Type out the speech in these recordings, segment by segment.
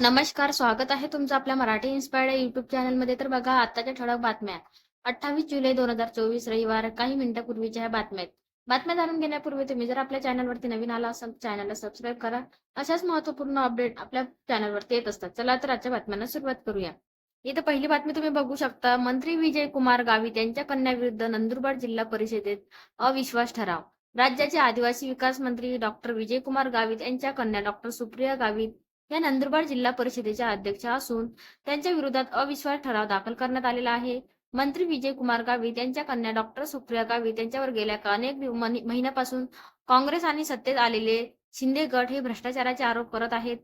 नमस्कार स्वागत आहे तुमचं आपल्या मराठी इन्स्पायर्ड युट्यूब चॅनलमध्ये तर बघा आताच्या ठळक बातम्या. अठ्ठावीस जुलै दोन हजार चोवीस रविवार काही मिनिटापूर्वीच्या ह्या बातम्या आहेत. बातम्या जाणून घेण्यापूर्वी तुम्ही जर आपल्या चॅनलवरती नवीन आला असाल चॅनलला सबस्क्राईब करा. अशाच महत्त्वपूर्ण अपडेट आपल्या चॅनलवरती येत असतात. चला तर आजच्या बातम्यांना सुरुवात करूया. इथं पहिली बातमी तुम्ही बघू शकता. मंत्री विजय कुमार गावित यांच्या कन्याविरुद्ध नंदुरबार जिल्हा परिषदेत अविश्वास ठराव. राज्याचे आदिवासी विकास मंत्री डॉक्टर विजय कुमार गावित यांच्या कन्या डॉक्टर सुप्रिया गावित या नंदुरबार जिल्हा परिषदेच्या अध्यक्षा असून त्यांच्या विरोधात अविश्वास ठराव दाखल करण्यात आलेला आहे. मंत्री विजय कुमार गावित यांच्या कन्या डॉक्टर सुप्रिया गावित यांच्यावर गेल्या अनेक महिन्यापासून काँग्रेस आणि सत्तेत आलेले शिंदे गट हे भ्रष्टाचाराचे आरोप करत आहेत.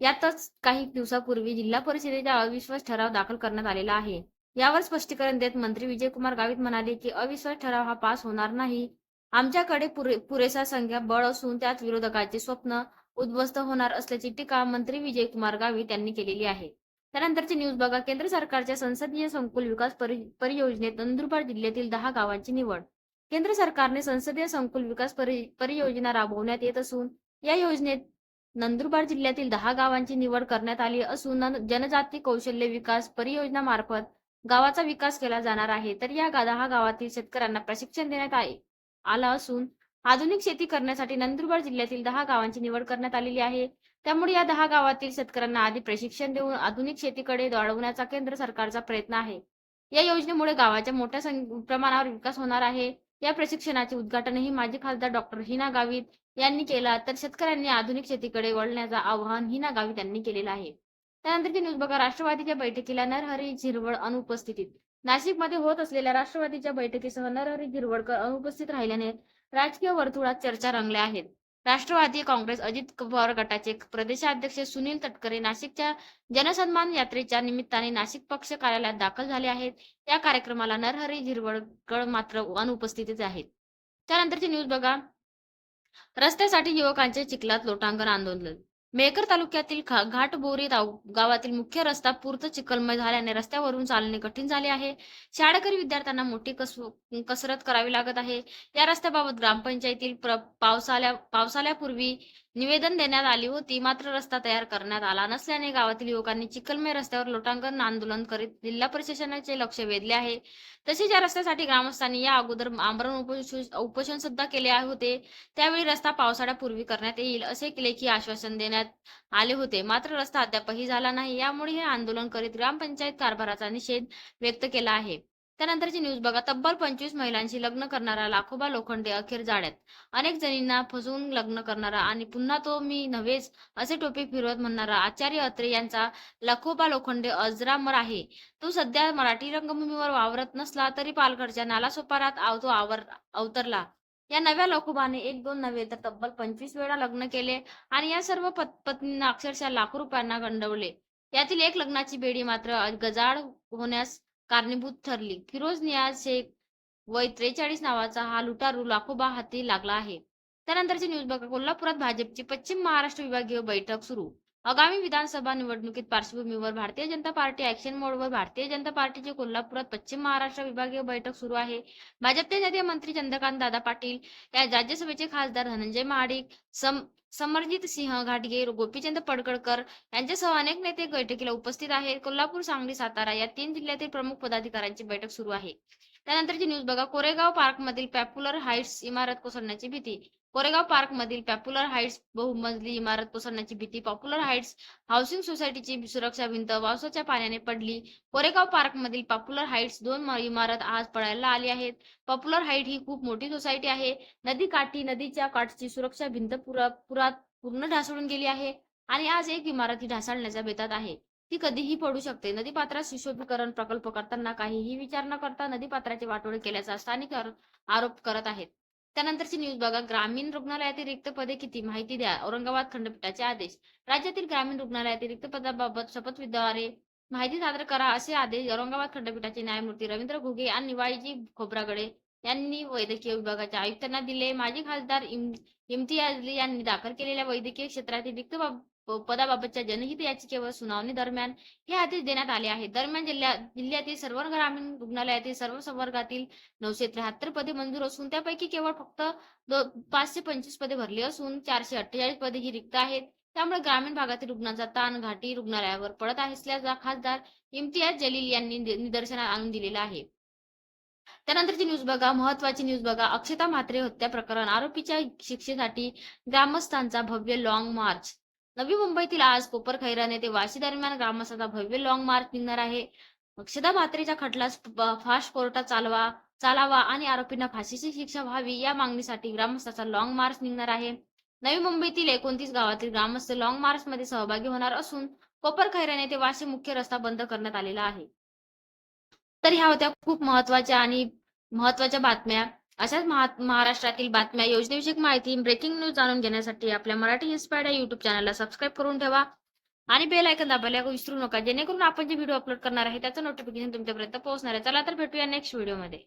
यातच काही दिवसापूर्वी जिल्हा परिषदेचा अविश्वास ठराव दाखल करण्यात आलेला आहे. यावर स्पष्टीकरण देत मंत्री विजय कुमार गावित म्हणाले की अविश्वास ठराव हा पास होणार नाही. आमच्याकडे पुरे पुरेसा संख्या बळ असून त्यात विरोधकाचे स्वप्न उद्ध्वस्त होणार असल्याची टीका मंत्री विजय कुमार गावित यांनी केलेली आहे. त्यानंतरची न्यूज बघा. केंद्र सरकारच्या संसदीय संकुल विकास परियोजनेत नंदुरबार जिल्ह्यातील दहा गावांची निवड. केंद्र सरकारने संसदीय संकुल विकास परियोजना राबवण्यात येत असून या योजनेत नंदुरबार जिल्ह्यातील दहा गावांची निवड करण्यात आली असून जनजाती कौशल्य विकास परियोजना मार्फत गावाचा विकास केला जाणार आहे. तर या दहा गावातील शेतकऱ्यांना प्रशिक्षण देण्यात आहे आलं असून आधुनिक शेती करण्यासाठी नंदुरबार जिल्ह्यातील दहा गावांची निवड करण्यात आलेली आहे. त्यामुळे या दहा गावातील शेतकऱ्यांना आधी प्रशिक्षण देऊन आधुनिक शेतीकडे वळवण्याचा केंद्र सरकारचा प्रयत्न आहे. या योजनेमुळे गावाच्या मोठ्या प्रमाणावर विकास होणार आहे. या प्रशिक्षणाचे उद्घाटनही माजी खासदार डॉक्टर हिना गावित यांनी केला. तर शेतकऱ्यांनी आधुनिक शेतीकडे वळण्याचं आवाहन हिना गावित यांनी केलेलं आहे. त्यानंतरची न्यूज बघा. राष्ट्रवादीच्या बैठकीला नरहरी झिरवळ अनुपस्थितीत. नाशिकमध्ये होत असलेल्या राष्ट्रवादीच्या बैठकीसह नरहरी झिरवळकर अनुपस्थित राहिल्याने राजकीय वर्तुळात चर्चा रंगल्या आहेत. राष्ट्रवादी काँग्रेस अजित पवार गटाचे प्रदेशाध्यक्ष सुनील तटकरे नाशिकच्या जनसन्मान यात्रेच्या निमित्ताने नाशिक पक्ष कार्यालयात दाखल झाले आहेत. या कार्यक्रमाला नरहरी झिरवळकर मात्र अनुपस्थितच आहेत. त्यानंतरची न्यूज बघा. रस्त्यासाठी युवकांचे चिखलात लोटांगण आंदोलन मेकर तालुक्यातील घाटबोरी गावातील मुख्य रस्ता पूर्त चिखलमय झाल्याने रस्त्यावरून चालणे कठीण झाले आहे. शाळकरी विद्यार्थ्यांना मोठी कस कसरत करावी लागत आहे. या रस्त्याबाबत ग्रामपंचायतील प्र- पावसाळ्या पावसाळ्यापूर्वी निवेदन देण्यात आली होती. मात्र रस्ता तयार करण्यात आला नसल्याने गावातील युवकांनी चिखलमय रस्त्यावर लोटांकन आंदोलन करीत जिल्हा प्रशासनाचे लक्ष वेधले आहे. तसेच या रस्त्यासाठी ग्रामस्थांनी या अगोदर आमरण उपोषण उपोषण सुद्धा केले होते. त्यावेळी रस्ता पावसाळ्यापूर्वी करण्यात येईल असे लेखी आश्वासन देण्यात आले होते. मात्र रस्ता अद्यापही झाला नाही. यामुळे हे आंदोलन करीत ग्रामपंचायत कारभाराचा निषेध व्यक्त केला आहे. त्यानंतरची न्यूज बघा. तब्बल पंचवीस महिलांशी लग्न करणारा लाखोबा लोखंडे अखेर जाण्यात अनेक जणींना फसवून लग्न करणारा आणि पुन्हा तो मी नव्हेच असे टोपी फिरवत म्हणणारा आचार्य अत्रे यांचा लखोबा लोखंडे अजरामर आहे. तो सध्या मराठी रंगभूमीवर वावरत नसला तरी पालघरच्या नालासोपारात तो आवर अवतरला. या नव्या लखोबाने एक दोन नव्हे तर तब्बल पंचवीस वेळा लग्न केले आणि या सर्व पत- पत्नींना अक्षरशः लाखो रुपयांना गंडवले. यातील एक लग्नाची बेडी मात्र गजाड होण्यास कारणीभूत ठरली. फिरोज नियाज शेख वय त्रेचाळीस नावाचा हा लुटारू लाखोबा हाती लागला आहे. त्यानंतरची न्यूज बघा कोल्हापुरात भाजपची पश्चिम महाराष्ट्र विभागीय बैठक सुरू. आगामी विधानसभा निवडणुकीत पार्श्वभूमीवर भारतीय जनता पार्टी ऍक्शन मोडवर भारतीय जनता पार्टीची कोल्हापुरात पश्चिम महाराष्ट्र विभागीय बैठक सुरू आहे. भाजपचे नेते मंत्री चंद्रकांत दादा पाटील या राज्यसभेचे खासदार धनंजय महाडिक सम समरजित सिंह घाटगे गोपीचंद पडकडकर यांच्यासह अनेक नेते बैठकीला उपस्थित आहेत. कोल्हापूर सांगली सातारा या तीन जिल्ह्यातील प्रमुख पदाधिकाऱ्यांची बैठक सुरू आहे. त्यानंतरची न्यूज बघा. कोरेगाव पार्क मधील पॉप्युलर हाईट्स इमारत कोसळण्याची भीती. कोरेगाव पार्क मधील पॉप्युलर हाईट्स बहुमजली इमारत कोसळण्याची भीती. पॉप्युलर हाईट्स हाऊसिंग सोसायटीची सुरक्षा भिंत पावसाच्या पाण्याने पडली. कोरेगाव पार्क मधील पॉप्युलर हाईट्स दोन इमारत आज पडायला आली आहेत. पॉप्युलर हाईट ही खूप मोठी सोसायटी आहे. नदी काठी नदीच्या काठची सुरक्षा भिंत पुरा पुरात पूर्ण ढासळून गेली आहे. आणि आज एक इमारत ही ढासळण्याच्या बेतात आहे. ती कधीही पडू शकते. नदीपात्रात सुशोभीकरण प्रकल्प करताना काहीही विचार न करता नदीपात्राचे वाटोळे केल्याचा स्थानिक आरोप करत आहेत. त्यानंतरची न्यूज बघा. ग्रामीण रुग्णालयातील रिक्त पदे किती? माहिती द्या. औरंगाबाद खंडपीठाचे आदेश. राज्यातील ग्रामीण रुग्णालयातील रिक्त पदाबाबत शपथविद्वारे माहिती सादर करा असे आदेश औरंगाबाद खंडपीठाचे न्यायमूर्ती रवींद्र घुगे आणि निवाईजी खोब्रागडे यांनी वैद्यकीय विभागाच्या आयुक्तांना दिले. माजी खासदार इम- इम्तियाज अली यांनी दाखल केलेल्या वैद्यकीय क्षेत्रातील रिक्त बाब- पदाबाबतच्या जनहित याचिकेवर सुनावणी दरम्यान हे आदेश देण्यात आले आहेत. दरम्यान जिल्ह्यात जिल्ह्यातील सर्व ग्रामीण रुग्णालयातील सर्व संवर्गातील नऊशे त्र्याहत्तर पदे मंजूर असून त्यापैकी केवळ फक्त पाचशे पंचवीस पदे भरली असून चारशे अठ्ठेचाळीस पदे ही रिक्त आहेत. त्यामुळे ग्रामीण भागातील रुग्णांचा ताण घाटी रुग्णालयावर पडत असल्याचा खासदार इम्तियाज जलील यांनी निदर्शनात आणून दिलेला आहे. त्यानंतरची न्यूज बघा. महत्वाची न्यूज बघा. अक्षता म्हात्रे हत्या प्रकरण आरोपीच्या शिक्षेसाठी ग्रामस्थांचा भव्य लॉंग मार्च नवी मुंबईतील आज कोपर खैराने ते वाशी दरम्यान ग्रामस्थांचा भव्य लॉंग मार्च निघणार आहे. अक्षदा म्हात्रेच्या खटल्यास फास्ट कोर्टात चालवा चालावा आणि आरोपींना फाशीची शिक्षा व्हावी या मागणीसाठी ग्रामस्थांचा लॉंग मार्च निघणार आहे. नवी मुंबईतील एकोणतीस गावातील ग्रामस्थ लॉंग मार्च मध्ये सहभागी होणार असून कोपर खैराने ते वाशी मुख्य रस्ता बंद करण्यात आलेला आहे. तर ह्या होत्या खूप महत्त्वाच्या आणि महत्त्वाच्या बातम्या. अशाच महाराष्ट्रातील बातम्या योजनेविषयक माहिती ब्रेकिंग न्यूज जाणून घेण्यासाठी आपल्या मराठी इन्स्पायर्ड या युट्यूब चॅनलला सबस्क्राईब करून ठेवा. आणि बेल ऐकन दाबायला विसरू नका. जेणेकरून आपण जे व्हिडिओ अपलोड करणार आहे त्याचं नोटिफिकेशन तुमच्यापर्यंत पोहोचणार आहे. चला तर भेटूया नेक्स्ट व्हिडिओमध्ये